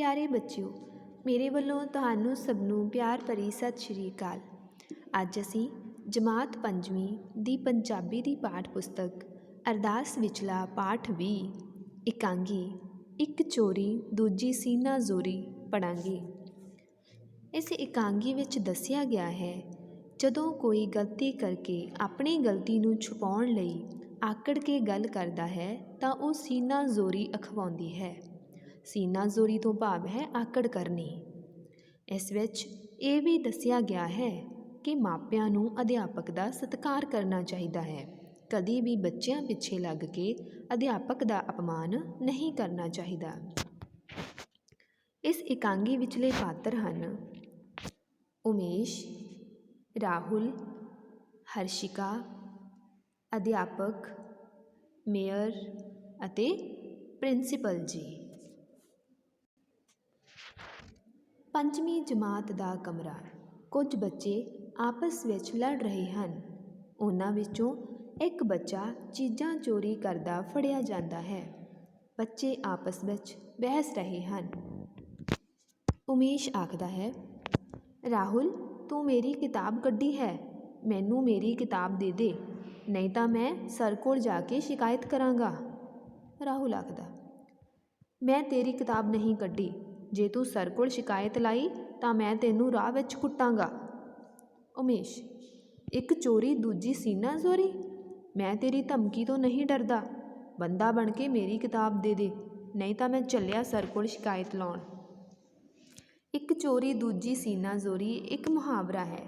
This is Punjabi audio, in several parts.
ਪਿਆਰੇ ਬੱਚਿਓ, ਮੇਰੇ ਵੱਲੋਂ ਤੁਹਾਨੂੰ ਸਭ ਨੂੰ ਪਿਆਰ ਭਰੀ ਸਤਿ ਸ਼੍ਰੀ ਅਕਾਲ। ਅੱਜ ਅਸੀਂ ਜਮਾਤ ਪੰਜਵੀਂ ਦੀ ਪੰਜਾਬੀ ਦੀ ਪਾਠ ਪੁਸਤਕ ਅਰਦਾਸ ਵਿਚਲਾ ਪਾਠ 20 ਇਕਾਂਗੀ, ਇੱਕ ਚੋਰੀ, ਦੂਜੀ ਸੀਨਾ ਜ਼ੋਰੀ ਪੜਾਂਗੇ। ਇਸ ਇਕਾਂਗੀ ਵਿੱਚ ਦੱਸਿਆ ਗਿਆ ਹੈ, ਜਦੋਂ ਕੋਈ ਗਲਤੀ ਕਰਕੇ ਆਪਣੀ ਗਲਤੀ ਨੂੰ ਛੁਪਾਉਣ ਲਈ ਆਕੜ ਕੇ ਗੱਲ ਕਰਦਾ ਹੈ, ਤਾਂ ਉਹ ਸੀਨਾ ਜ਼ੋਰੀ ਅਖਵਾਉਂਦੀ ਹੈ। ਸੀਨਾ ਜ਼ੋਰੀ ਤੋਂ ਭਾਵ ਹੈ ਆਕੜ ਕਰਨੀ। ਇਸ ਵਿੱਚ ਇਹ ਵੀ ਦੱਸਿਆ ਗਿਆ ਹੈ ਕਿ ਮਾਪਿਆਂ ਨੂੰ ਅਧਿਆਪਕ ਦਾ ਸਤਿਕਾਰ ਕਰਨਾ ਚਾਹੀਦਾ ਹੈ। ਕਦੀ ਵੀ ਬੱਚਿਆਂ ਪਿੱਛੇ ਲੱਗ ਕੇ ਅਧਿਆਪਕ ਦਾ ਅਪਮਾਨ ਨਹੀਂ ਕਰਨਾ ਚਾਹੀਦਾ। ਇਸ ਇਕਾਂਗੀ ਵਿਚਲੇ ਪਾਤਰ ਹਨ ਉਮੇਸ਼, ਰਾਹੁਲ, ਹਰਸ਼ਿਕਾ, ਅਧਿਆਪਕ, ਮੇਅਰ ਅਤੇ ਪ੍ਰਿੰਸੀਪਲ ਜੀ। ਪੰਜਵੀਂ ਜਮਾਤ ਦਾ ਕਮਰਾ। ਕੁਝ ਬੱਚੇ ਆਪਸ ਵਿੱਚ ਲੜ ਰਹੇ ਹਨ। ਉਹਨਾਂ ਵਿੱਚੋਂ ਇੱਕ ਬੱਚਾ ਚੀਜ਼ਾਂ ਚੋਰੀ ਕਰਦਾ ਫੜਿਆ ਜਾਂਦਾ ਹੈ। ਬੱਚੇ ਆਪਸ ਵਿੱਚ ਬਹਿਸ ਰਹੇ ਹਨ। ਉਮੇਸ਼ ਆਖਦਾ ਹੈ, ਰਾਹੁਲ, ਤੂੰ ਮੇਰੀ ਕਿਤਾਬ ਕੱਢੀ ਹੈ। ਮੈਨੂੰ ਮੇਰੀ ਕਿਤਾਬ ਦੇ ਦੇ। ਨਹੀਂ ਤਾਂ ਮੈਂ ਸਰ ਕੋਲ ਜਾ ਕੇ ਸ਼ਿਕਾਇਤ ਕਰਾਂਗਾ। ਰਾਹੁਲ ਆਖਦਾ, ਮੈਂ ਤੇਰੀ ਕਿਤਾਬ ਨਹੀਂ ਕੱਢੀ। ਜੇ ਤੂੰ ਸਰ ਕੋਲ ਸ਼ਿਕਾਇਤ ਲਾਈ, ਤਾਂ ਮੈਂ ਤੈਨੂੰ ਰਾਹ ਵਿੱਚ ਕੁੱਟਾਂਗਾ। ਉਮੇਸ਼, ਇੱਕ ਚੋਰੀ ਦੂਜੀ ਸੀਨਾ ਜ਼ੋਰੀ ਮੈਂ ਤੇਰੀ ਧਮਕੀ ਤੋਂ ਨਹੀਂ ਡਰਦਾ। ਬੰਦਾ ਬਣ ਕੇ ਮੇਰੀ ਕਿਤਾਬ ਦੇ ਦੇ, ਨਹੀਂ ਤਾਂ ਮੈਂ ਚੱਲਿਆ ਸਰ ਕੋਲ ਸ਼ਿਕਾਇਤ ਲਾਉਣ। ਇੱਕ ਚੋਰੀ ਦੂਜੀ ਸੀਨਾ ਜ਼ੋਰੀ ਇੱਕ ਮੁਹਾਵਰਾ ਹੈ।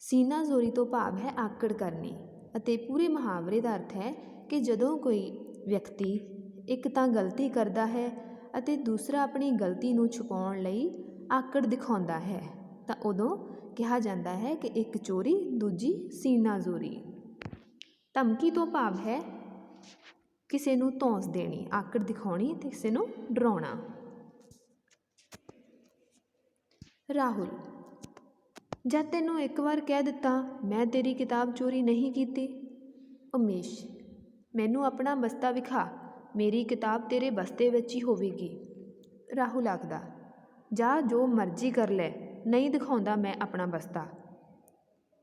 ਸੀਨਾ ਜ਼ੋਰੀ ਤੋਂ ਭਾਵ ਹੈ ਆਕੜ ਕਰਨੀ ਅਤੇ ਪੂਰੇ ਮੁਹਾਵਰੇ ਦਾ ਅਰਥ ਹੈ ਕਿ ਜਦੋਂ ਕੋਈ ਵਿਅਕਤੀ ਇੱਕ ਤਾਂ ਗਲਤੀ ਕਰਦਾ ਹੈ ਅਤੇ ਦੂਸਰਾ ਆਪਣੀ ਗਲਤੀ ਨੂੰ ਛੁਪਾਉਣ ਲਈ ਆਕੜ ਦਿਖਾਉਂਦਾ ਹੈ, ਤਾਂ ਉਦੋਂ ਕਿਹਾ ਜਾਂਦਾ ਹੈ ਕਿ ਇੱਕ ਚੋਰੀ, ਦੂਜੀ ਸੀਨਾ ਜ਼ੋਰੀ। ਧਮਕੀ ਤੋਂ ਭਾਵ ਹੈ ਕਿਸੇ ਨੂੰ ਧੌਂਸ ਦੇਣੀ, ਆਕੜ ਦਿਖਾਉਣੀ ਤੇ ਕਿਸੇ ਨੂੰ ਡਰਾਉਣਾ। ਰਾਹੁਲ, ਜਦ ਤੈਨੂੰ ਇੱਕ ਵਾਰ ਕਹਿ ਦਿੱਤਾ, ਮੈਂ ਤੇਰੀ ਕਿਤਾਬ ਚੋਰੀ ਨਹੀਂ ਕੀਤੀ। ਉਮੇਸ਼, ਮੈਨੂੰ ਆਪਣਾ ਬਸਤਾ ਵਿਖਾ। ਮੇਰੀ ਕਿਤਾਬ ਤੇਰੇ ਬਸਤੇ ਵਿੱਚ ਹੀ ਹੋਵੇਗੀ। ਰਾਹੁਲ ਆਖਦਾ, ਜਾ, ਜੋ ਮਰਜ਼ੀ ਕਰ ਲੈ, ਨਹੀਂ ਦਿਖਾਉਂਦਾ ਮੈਂ ਆਪਣਾ ਬਸਤਾ।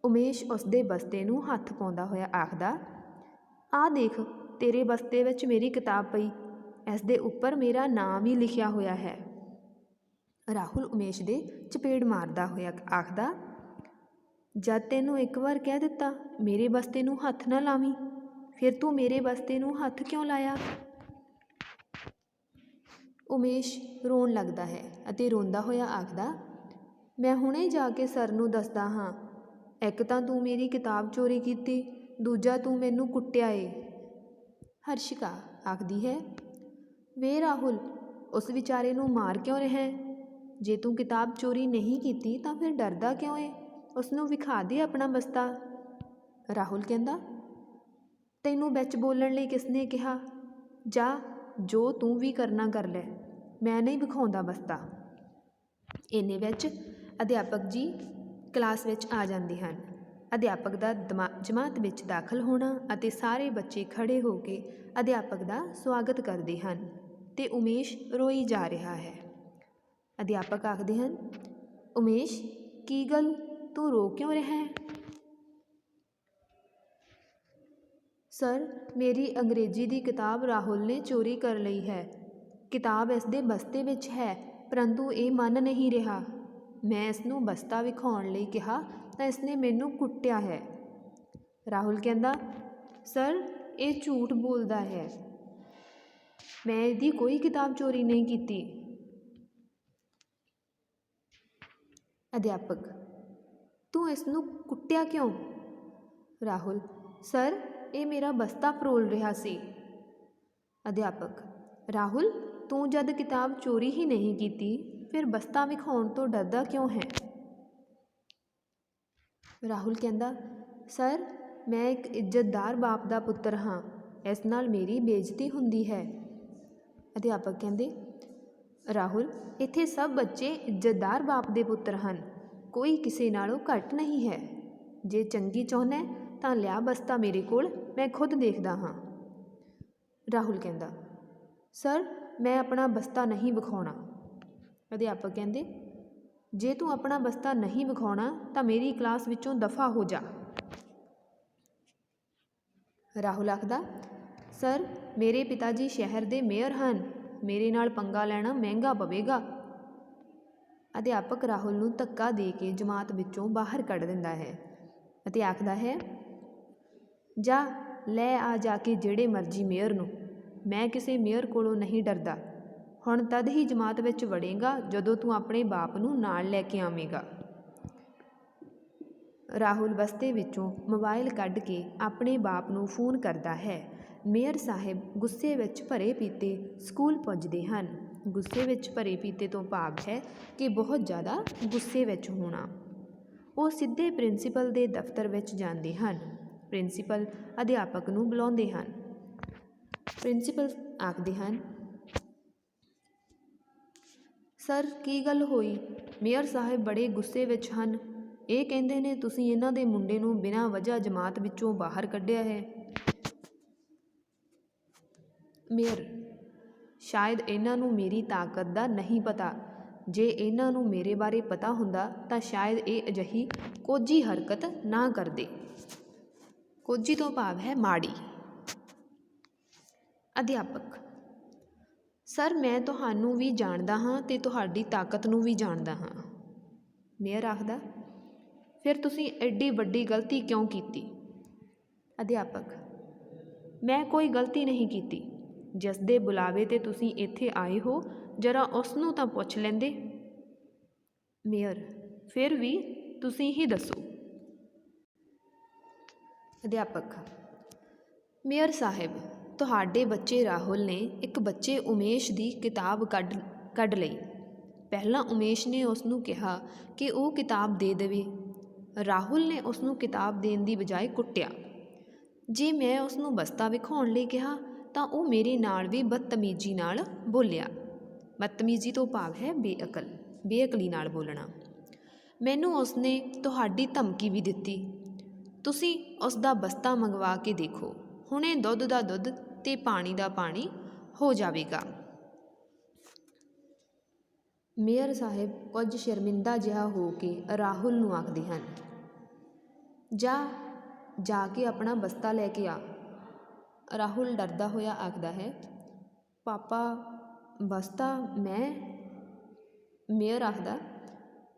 ਉਮੇਸ਼ ਉਸਦੇ ਬਸਤੇ ਨੂੰ ਹੱਥ ਪਾਉਂਦਾ ਹੋਇਆ ਆਖਦਾ, ਆ ਦੇਖ, ਤੇਰੇ ਬਸਤੇ ਵਿੱਚ ਮੇਰੀ ਕਿਤਾਬ ਪਈ। ਇਸ ਦੇ ਉੱਪਰ ਮੇਰਾ ਨਾਮ ਹੀ ਲਿਖਿਆ ਹੋਇਆ ਹੈ। ਰਾਹੁਲ ਉਮੇਸ਼ ਦੇ ਚਪੇੜ ਮਾਰਦਾ ਹੋਇਆ ਆਖਦਾ, ਜਦ ਤੈਨੂੰ ਇੱਕ ਵਾਰ ਕਹਿ ਦਿੱਤਾ, ਮੇਰੇ ਬਸਤੇ ਨੂੰ ਹੱਥ ਨਾ ਲਾਵੀਂ, ਫਿਰ ਤੂੰ ਮੇਰੇ ਬਸਤੇ ਨੂੰ ਹੱਥ ਕਿਉਂ ਲਾਇਆ? ਉਮੇਸ਼ ਰੋਣ ਲੱਗਦਾ ਹੈ ਅਤੇ ਰੋਂਦਾ ਹੋਇਆ ਆਖਦਾ, ਮੈਂ ਹੁਣੇ ਜਾ ਕੇ ਸਰ ਨੂੰ ਦੱਸਦਾ ਹਾਂ। ਇੱਕ ਤਾਂ ਤੂੰ ਮੇਰੀ ਕਿਤਾਬ ਚੋਰੀ ਕੀਤੀ, ਦੂਜਾ ਤੂੰ ਮੈਨੂੰ ਕੁੱਟਿਆ ਏ। ਹਰਸ਼ਿਕਾ ਆਖਦੀ ਹੈ, ਵੇ ਰਾਹੁਲ, ਉਸ ਵਿਚਾਰੇ ਨੂੰ ਮਾਰ ਕਿਉਂ ਰਿਹਾ ਜੇ ਤੂੰ ਕਿਤਾਬ ਚੋਰੀ ਨਹੀਂ ਕੀਤੀ ਤਾਂ ਫਿਰ ਡਰਦਾ ਕਿਉਂ ਏ? ਉਸ ਨੂੰ ਵਿਖਾ ਦੇ ਆਪਣਾ ਬਸਤਾ। ਰਾਹੁਲ ਕਹਿੰਦਾ, ਤੈਨੂੰ ਵਿੱਚ ਬੋਲਣ ਲਈ ਕਿਸਨੇ ਕਿਹਾ? ਜਾ ਜੋ ਤੂੰ ਵੀ ਕਰਨਾ ਕਰ ਲੈ, ਮੈਂ ਨਹੀਂ ਵਿਖਾਉਂਦਾ ਬਸਤਾ। ਇੰਨੇ ਵਿੱਚ ਅਧਿਆਪਕ ਜੀ ਕਲਾਸ ਵਿੱਚ ਆ ਜਾਂਦੇ ਹਨ। ਅਧਿਆਪਕ ਦਾ ਦਮਾ, ਜਮਾਤ ਵਿੱਚ ਦਾਖਲ ਹੋਣਾ ਅਤੇ ਸਾਰੇ ਬੱਚੇ ਖੜੇ ਹੋ ਕੇ ਅਧਿਆਪਕ ਦਾ ਸਵਾਗਤ ਕਰਦੇ ਹਨ ਤੇ ਉਮੇਸ਼ ਰੋਈ ਜਾ ਰਿਹਾ ਹੈ। ਅਧਿਆਪਕ ਆਖਦੇ ਹਨ, ਉਮੇਸ਼, ਕੀ ਗੱਲ? ਤੂੰ ਰੋ ਕਿਉਂ ਰਿਹਾ ਹੈ? ਸਰ, ਮੇਰੀ ਅੰਗਰੇਜ਼ੀ ਦੀ ਕਿਤਾਬ ਰਾਹੁਲ ਨੇ ਚੋਰੀ ਕਰ ਲਈ ਹੈ। ਕਿਤਾਬ ਇਸ ਦੇ ਬਸਤੇ ਵਿੱਚ ਹੈ, ਪਰੰਤੂ ਇਹ ਮੰਨ ਨਹੀਂ ਰਿਹਾ। ਮੈਂ ਇਸ ਨੂੰ ਬਸਤਾ ਵਿਖਾਉਣ ਲਈ ਕਿਹਾ ਤਾਂ ਇਸ ਨੇ ਮੈਨੂੰ ਕੁੱਟਿਆ ਹੈ। ਰਾਹੁਲ ਕਹਿੰਦਾ, ਸਰ, ਇਹ ਝੂਠ ਬੋਲਦਾ ਹੈ। ਮੈਂ ਇਹਦੀ ਕੋਈ ਕਿਤਾਬ ਚੋਰੀ ਨਹੀਂ ਕੀਤੀ। ਅਧਿਆਪਕ, ਤੂੰ ਇਸ ਨੂੰ ਕੁੱਟਿਆ ਕਿਉਂ? ਰਾਹੁਲ, ਸਰ ਇਹ ਮੇਰਾ ਬਸਤਾ ਫਰੋਲ ਰਿਹਾ ਸੀ। ਅਧਿਆਪਕ, ਰਾਹੁਲ, ਤੂੰ ਜਦ ਕਿਤਾਬ ਚੋਰੀ ਹੀ ਨਹੀਂ ਕੀਤੀ, ਫਿਰ ਬਸਤਾ ਵਿਖਾਉਣ ਤੋਂ ਡਰਦਾ ਕਿਉਂ ਹੈ? ਰਾਹੁਲ ਕਹਿੰਦਾ, ਸਰ, ਮੈਂ ਇੱਕ ਇੱਜ਼ਤਦਾਰ ਬਾਪ ਦਾ ਪੁੱਤਰ ਹਾਂ, ਇਸ ਨਾਲ ਮੇਰੀ ਬੇਇੱਜ਼ਤੀ ਹੁੰਦੀ ਹੈ। ਅਧਿਆਪਕ ਕਹਿੰਦੇ, ਰਾਹੁਲ, ਇੱਥੇ ਸਭ ਬੱਚੇ ਇੱਜ਼ਤਦਾਰ ਬਾਪ ਦੇ ਪੁੱਤਰ ਹਨ, ਕੋਈ ਕਿਸੇ ਨਾਲੋਂ ਘੱਟ ਨਹੀਂ ਹੈ। ਜੇ ਚੰਗੀ ਚਾਹੁੰਦਾ ਤਾਂ ਲਿਆ ਬਸਤਾ ਮੇਰੇ ਕੋਲ, ਮੈਂ ਖੁਦ ਦੇਖਦਾ ਹਾਂ। ਰਾਹੁਲ ਕਹਿੰਦਾ, ਸਰ, ਮੈਂ ਆਪਣਾ ਬਸਤਾ ਨਹੀਂ ਵਿਖਾਉਣਾ। ਅਧਿਆਪਕ ਕਹਿੰਦੇ, ਜੇ ਤੂੰ ਆਪਣਾ ਬਸਤਾ ਨਹੀਂ ਵਿਖਾਉਣਾ, ਤਾਂ ਮੇਰੀ ਕਲਾਸ ਵਿੱਚੋਂ ਦਫਾ ਹੋ ਜਾ। ਰਾਹੁਲ ਆਖਦਾ, ਸਰ, ਮੇਰੇ ਪਿਤਾ ਜੀ ਸ਼ਹਿਰ ਦੇ ਮੇਅਰ ਹਨ। ਮੇਰੇ ਨਾਲ ਪੰਗਾ ਲੈਣਾ ਮਹਿੰਗਾ ਪਵੇਗਾ। ਅਧਿਆਪਕ ਰਾਹੁਲ ਨੂੰ ਧੱਕਾ ਦੇ ਕੇ ਜਮਾਤ ਵਿੱਚੋਂ ਬਾਹਰ ਕੱਢ ਦਿੰਦਾ ਹੈ ਅਤੇ ਆਖਦਾ ਹੈ ਜਾ, ਲੈ ਆ ਜਾ ਕੇ ਜਿਹੜੇ ਮਰਜ਼ੀ ਮੇਅਰ ਨੂੰ। ਮੈਂ ਕਿਸੇ ਮੇਅਰ ਕੋਲੋਂ ਨਹੀਂ ਡਰਦਾ। ਹੁਣ ਤਦ ਹੀ ਜਮਾਤ ਵਿੱਚ ਵੜੇਗਾ ਜਦੋਂ ਤੂੰ ਆਪਣੇ ਬਾਪ ਨੂੰ ਨਾਲ ਲੈ ਕੇ ਆਵੇਂਗਾ। ਰਾਹੁਲ ਬਸਤੇ ਵਿੱਚੋਂ ਮੋਬਾਈਲ ਕੱਢ ਕੇ ਆਪਣੇ ਬਾਪ ਨੂੰ ਫੋਨ ਕਰਦਾ ਹੈ। ਮੇਅਰ ਸਾਹਿਬ ਗੁੱਸੇ ਵਿੱਚ ਭਰੇ ਪੀਤੇ ਸਕੂਲ ਪੁੱਜਦੇ ਹਨ। ਗੁੱਸੇ ਵਿੱਚ ਭਰੇ ਪੀਤੇ ਤੋਂ ਭਾਵ ਹੈ ਕਿ ਬਹੁਤ ਜ਼ਿਆਦਾ ਗੁੱਸੇ ਵਿੱਚ ਹੋਣਾ। ਉਹ ਸਿੱਧੇ ਪ੍ਰਿੰਸੀਪਲ ਦੇ ਦਫ਼ਤਰ ਵਿੱਚ ਜਾਂਦੇ ਹਨ। ਪ੍ਰਿੰਸੀਪਲ ਅਧਿਆਪਕ ਨੂੰ ਬੁਲਾਉਂਦੇ ਹਨ। ਪ੍ਰਿੰਸੀਪਲ ਆਖਦੇ ਹਨ, ਸਰ, ਕੀ ਗੱਲ ਹੋਈ? ਮੇਅਰ ਸਾਹਿਬ ਬੜੇ ਗੁੱਸੇ ਵਿੱਚ ਹਨ। ਇਹ ਕਹਿੰਦੇ ਨੇ, ਤੁਸੀਂ ਇਹਨਾਂ ਦੇ ਮੁੰਡੇ ਨੂੰ ਬਿਨਾਂ ਵਜ੍ਹਾ ਜਮਾਤ ਵਿੱਚੋਂ ਬਾਹਰ ਕੱਢਿਆ ਹੈ। ਮੇਅਰ, ਸ਼ਾਇਦ ਇਹਨਾਂ ਨੂੰ ਮੇਰੀ ਤਾਕਤ ਦਾ ਨਹੀਂ ਪਤਾ। ਜੇ ਇਹਨਾਂ ਨੂੰ ਮੇਰੇ ਬਾਰੇ ਪਤਾ ਹੁੰਦਾ, ਤਾਂ ਸ਼ਾਇਦ ਇਹ ਅਜਿਹੀ ਕੋਝੀ ਹਰਕਤ ਨਾ ਕਰਦੇ। ਕੋਝੀ ਤੋਂ ਭਾਵ ਹੈ ਮਾੜੀ। ਅਧਿਆਪਕ, ਸਰ, ਮੈਂ ਤੁਹਾਨੂੰ ਵੀ ਜਾਣਦਾ ਹਾਂ ਤੇ ਤੁਹਾਡੀ ਤਾਕਤ ਨੂੰ ਵੀ ਜਾਣਦਾ ਹਾਂ। ਮੇਅਰ ਆਖਦਾ, ਫਿਰ ਤੁਸੀਂ ਐਡੀ ਵੱਡੀ ਗਲਤੀ ਕਿਉਂ ਕੀਤੀ? ਅਧਿਆਪਕ, ਮੈਂ ਕੋਈ ਗਲਤੀ ਨਹੀਂ ਕੀਤੀ। ਜਿਸ ਦੇ ਬੁਲਾਵੇ ਤੇ ਤੁਸੀਂ ਇੱਥੇ ਆਏ ਹੋ, ਜਰਾ ਉਸ ਨੂੰ ਤਾਂ ਪੁੱਛ ਲੈਂਦੇ। ਮੇਅਰ, ਫਿਰ ਵੀ ਤੁਸੀਂ ਹੀ ਦੱਸੋ। ਅਧਿਆਪਕ। ਮੇਅਰ ਸਾਹਿਬ, ਤੁਹਾਡੇ ਬੱਚੇ ਰਾਹੁਲ ਨੇ ਇੱਕ ਬੱਚੇ ਉਮੇਸ਼ ਦੀ ਕਿਤਾਬ ਕੱਢ ਕੱਢ ਲਈ। ਪਹਿਲਾਂ ਉਮੇਸ਼ ਨੇ ਉਸ ਨੂੰ ਕਿਹਾ ਕਿ ਉਹ ਕਿਤਾਬ ਦੇ ਦੇਵੇ। ਰਾਹੁਲ ਨੇ ਉਸ ਨੂੰ ਕਿਤਾਬ ਦੇਣ ਦੀ ਬਜਾਏ ਕੁੱਟਿਆ। ਜੇ ਮੈਂ ਉਸ ਨੂੰ ਬਸਤਾ ਵਿਖਾਉਣ ਲਈ ਕਿਹਾ, ਤਾਂ ਉਹ ਮੇਰੇ ਨਾਲ ਵੀ ਬਦਤਮੀਜ਼ੀ ਨਾਲ ਬੋਲਿਆ। ਬਦਤਮੀਜ਼ੀ ਤੋਂ ਭਾਵ ਹੈ ਬੇਅਕਲ, ਬੇਅਕਲੀ ਨਾਲ ਬੋਲਣਾ। ਮੈਨੂੰ ਉਸਨੇ ਤੁਹਾਡੀ ਧਮਕੀ ਵੀ ਦਿੱਤੀ। ਤੁਸੀਂ ਉਸ ਦਾ ਬਸਤਾ ਮੰਗਵਾ ਕੇ ਦੇਖੋ। ਹੁਣੇ ਦੁੱਧ ਦਾ ਦੁੱਧ ਤੇ ਪਾਣੀ ਦਾ ਪਾਣੀ ਹੋ ਜਾਵੇਗਾ। ਮੇਅਰ ਸਾਹਿਬ ਕੁਝ ਸ਼ਰਮਿੰਦਾ ਜਿਹਾ ਹੋ ਕੇ ਰਾਹੁਲ ਨੂੰ ਆਖਦੇ ਹਨ, ਜਾ ਜਾ ਕੇ ਆਪਣਾ ਬਸਤਾ ਲੈ ਕੇ ਆ। ਰਾਹੁਲ ਡਰਦਾ ਹੋਇਆ ਆਖਦਾ ਹੈ, ਪਾਪਾ, ਬਸਤਾ ਮੈਂ? ਮੇਅਰ ਆਖਦਾ,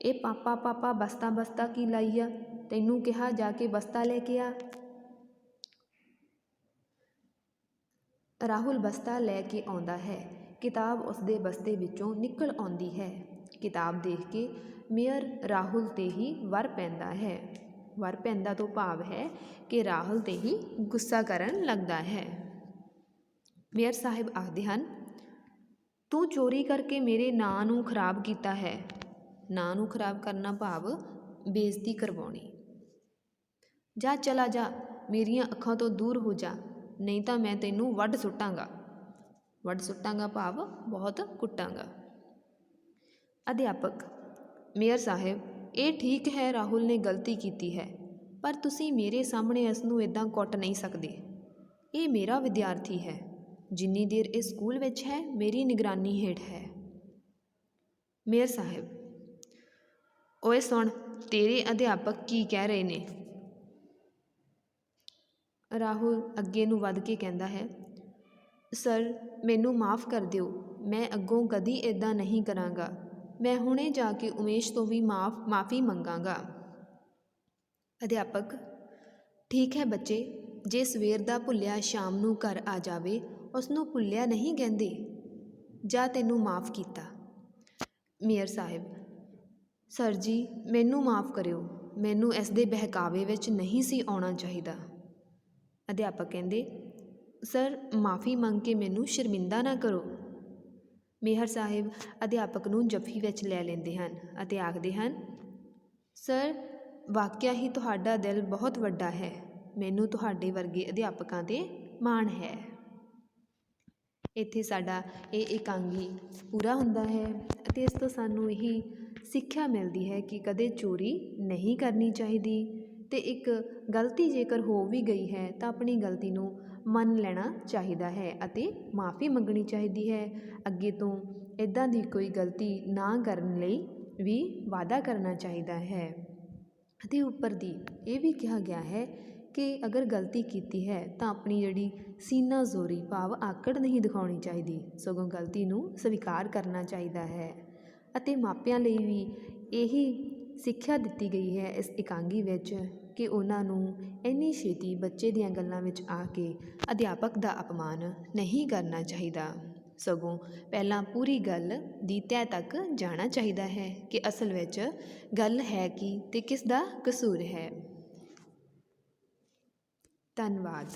ਇਹ ਪਾਪਾ ਪਾਪਾ, ਬਸਤਾ ਬਸਤਾ ਕੀ ਲਾਈ ਆ? ਤੈਨੂੰ ਕਿਹਾ ਜਾ ਕੇ ਬਸਤਾ ਲੈ ਕੇ ਆ। ਰਾਹੁਲ ਬਸਤਾ ਲੈ ਕੇ ਆਉਂਦਾ ਹੈ। ਕਿਤਾਬ ਉਸਦੇ ਬਸਤੇ ਵਿੱਚੋਂ ਨਿਕਲ ਆਉਂਦੀ ਹੈ। ਕਿਤਾਬ ਦੇਖ ਕੇ ਮੇਅਰ ਰਾਹੁਲ ਤੇ ਹੀ ਵਰ ਪੈਂਦਾ ਹੈ। ਵਰ ਪੈਂਦਾ ਤੋਂ ਭਾਵ ਹੈ ਕਿ ਰਾਹੁਲ ਤੇ ਹੀ ਗੁੱਸਾ ਕਰਨ ਲੱਗਦਾ ਹੈ। ਮੇਅਰ ਸਾਹਿਬ ਆਖਦੇ ਹਨ, ਤੂੰ ਚੋਰੀ ਕਰਕੇ ਮੇਰੇ ਨਾਂ ਨੂੰ ਖਰਾਬ ਕੀਤਾ ਹੈ। ਨਾਂ ਨੂੰ ਖਰਾਬ ਕਰਨਾ ਭਾਵ ਬੇਇੱਜ਼ਤੀ ਕਰਵਾਉਣੀ। ਜਾ ਚਲਾ ਜਾ, ਮੇਰੀਆਂ ਅੱਖਾਂ ਤੋਂ ਦੂਰ ਹੋ ਜਾ, ਨਹੀਂ ਤਾਂ ਮੈਂ ਤੈਨੂੰ ਵੱਢ ਸੁੱਟਾਂਗਾ। ਵੱਢ ਸੁੱਟਾਂਗਾ ਭਾਵ ਬਹੁਤ ਕੁੱਟਾਂਗਾ। ਅਧਿਆਪਕ, ਮੇਅਰ ਸਾਹਿਬ, ਇਹ ਠੀਕ ਹੈ ਰਾਹੁਲ ਨੇ ਗਲਤੀ ਕੀਤੀ ਹੈ, ਪਰ ਤੁਸੀਂ ਮੇਰੇ ਸਾਹਮਣੇ ਇਸ ਨੂੰ ਇਦਾਂ ਕੁੱਟ ਨਹੀਂ ਸਕਦੇ। ਇਹ ਮੇਰਾ ਵਿਦਿਆਰਥੀ ਹੈ, ਜਿੰਨੀ ਦੇਰ ਇਹ ਸਕੂਲ ਵਿੱਚ ਹੈ, ਮੇਰੀ ਨਿਗਰਾਨੀ ਹੇਠ ਹੈ। ਮੇਅਰ ਸਾਹਿਬ, ਓਏ ਸੁਣ, ਤੇਰੇ ਅਧਿਆਪਕ ਕੀ ਕਹਿ ਰਹੇ ਨੇ? ਰਾਹੁਲ ਅੱਗੇ ਨੂੰ ਵੱਧ ਕੇ ਕਹਿੰਦਾ ਹੈ, ਸਰ, ਮੈਨੂੰ ਮਾਫ ਕਰ ਦਿਓ, ਮੈਂ ਅੱਗੋਂ ਕਦੀ ਇੱਦਾਂ ਨਹੀਂ ਕਰਾਂਗਾ। ਮੈਂ ਹੁਣੇ ਜਾ ਕੇ ਉਮੇਸ਼ ਤੋਂ ਵੀ ਮਾਫ, ਮਾਫੀ ਮੰਗਾਂਗਾ। ਅਧਿਆਪਕ, ਠੀਕ ਹੈ ਬੱਚੇ, ਜੇ ਸਵੇਰ ਦਾ ਭੁੱਲਿਆ ਸ਼ਾਮ ਨੂੰ ਘਰ ਆ ਜਾਵੇ ਉਸ ਨੂੰ ਭੁੱਲਿਆ ਨਹੀਂ ਕਹਿੰਦੇ? ਜਾਂ ਤੈਨੂੰ ਮਾਫ ਕੀਤਾ। ਮੇਅਰ ਸਾਹਿਬ, ਸਰ ਜੀ, ਮੈਨੂੰ ਮਾਫ ਕਰਿਓ, ਮੈਨੂੰ ਇਸ ਦੇ ਬਹਿਕਾਵੇ ਵਿੱਚ ਨਹੀਂ ਸੀ ਆਉਣਾ ਚਾਹੀਦਾ। ਅਧਿਆਪਕ ਕਹਿੰਦੇ, ਸਰ, ਮਾਫੀ ਮੰਗ ਕੇ ਮੈਨੂੰ ਸ਼ਰਮਿੰਦਾ ਨਾ ਕਰੋ। ਮੇਹਰ ਸਾਹਿਬ ਅਧਿਆਪਕ ਨੂੰ ਜੱਫੀ ਵਿੱਚ ਲੈ ਲੈਂਦੇ ਹਨ ਅਤੇ ਆਖਦੇ ਹਨ, ਸਰ, ਵਾਕਿਆ ਹੀ ਤੁਹਾਡਾ ਦਿਲ ਬਹੁਤ ਵੱਡਾ ਹੈ। ਮੈਨੂੰ ਤੁਹਾਡੇ ਵਰਗੇ ਅਧਿਆਪਕਾਂ ਤੇ ਮਾਣ ਹੈ। ਇੱਥੇ ਸਾਡਾ ਇਹ ਇਕਾਂਗੀ ਪੂਰਾ ਹੁੰਦਾ ਹੈ ਅਤੇ ਇਸ ਤੋਂ ਸਾਨੂੰ ਇਹੀ ਸਿੱਖਿਆ ਮਿਲਦੀ ਹੈ ਕਿ ਕਦੇ ਚੋਰੀ ਨਹੀਂ ਕਰਨੀ ਚਾਹੀਦੀ। ਤੇ ਇੱਕ ਗਲਤੀ ਜੇਕਰ ਹੋ ਵੀ ਗਈ ਹੈ, ਤਾਂ ਆਪਣੀ ਗਲਤੀ ਨੂੰ ਮੰਨ ਲੈਣਾ ਚਾਹੀਦਾ ਹੈ ਅਤੇ ਮਾਫੀ ਮੰਗਣੀ ਚਾਹੀਦੀ ਹੈ। ਅੱਗੇ ਤੋਂ ਇੱਦਾਂ ਦੀ ਕੋਈ ਗਲਤੀ ਨਾ ਕਰਨ ਲਈ ਵੀ ਵਾਅਦਾ ਕਰਨਾ ਚਾਹੀਦਾ ਹੈ। ਅਤੇ ਉੱਪਰ ਦੀ ਇਹ ਵੀ ਕਿਹਾ ਗਿਆ ਹੈ ਕਿ ਅਗਰ ਗਲਤੀ ਕੀਤੀ ਹੈ, ਤਾਂ ਆਪਣੀ ਜਿਹੜੀ ਸੀਨਾ ਜ਼ੋਰੀ ਭਾਵ ਆਕੜ ਨਹੀਂ ਦਿਖਾਉਣੀ ਚਾਹੀਦੀ। ਸਗੋਂ ਗਲਤੀ ਨੂੰ ਸਵੀਕਾਰ ਕਰਨਾ ਚਾਹੀਦਾ ਹੈ। ਅਤੇ ਮਾਪਿਆਂ ਲਈ ਵੀ ਇਹੀ ਸਿੱਖਿਆ ਦਿੱਤੀ ਗਈ ਹੈ ਇਸ ਇਕਾਂਗੀ ਵਿੱਚ ਕਿ ਉਹਨਾਂ ਨੂੰ ਇੰਨੀ ਛੇਤੀ ਬੱਚੇ ਦੀਆਂ ਗੱਲਾਂ ਵਿੱਚ ਆ ਕੇ ਅਧਿਆਪਕ ਦਾ ਅਪਮਾਨ ਨਹੀਂ ਕਰਨਾ ਚਾਹੀਦਾ। ਸਗੋਂ ਪਹਿਲਾਂ ਪੂਰੀ ਗੱਲ ਦੀ ਤਹਿ ਤੱਕ ਜਾਣਾ ਚਾਹੀਦਾ ਹੈ ਕਿ ਅਸਲ ਵਿੱਚ ਗੱਲ ਹੈ ਕੀ ਤੇ ਕਿਸ ਦਾ ਕਸੂਰ ਹੈ। ਧੰਨਵਾਦ।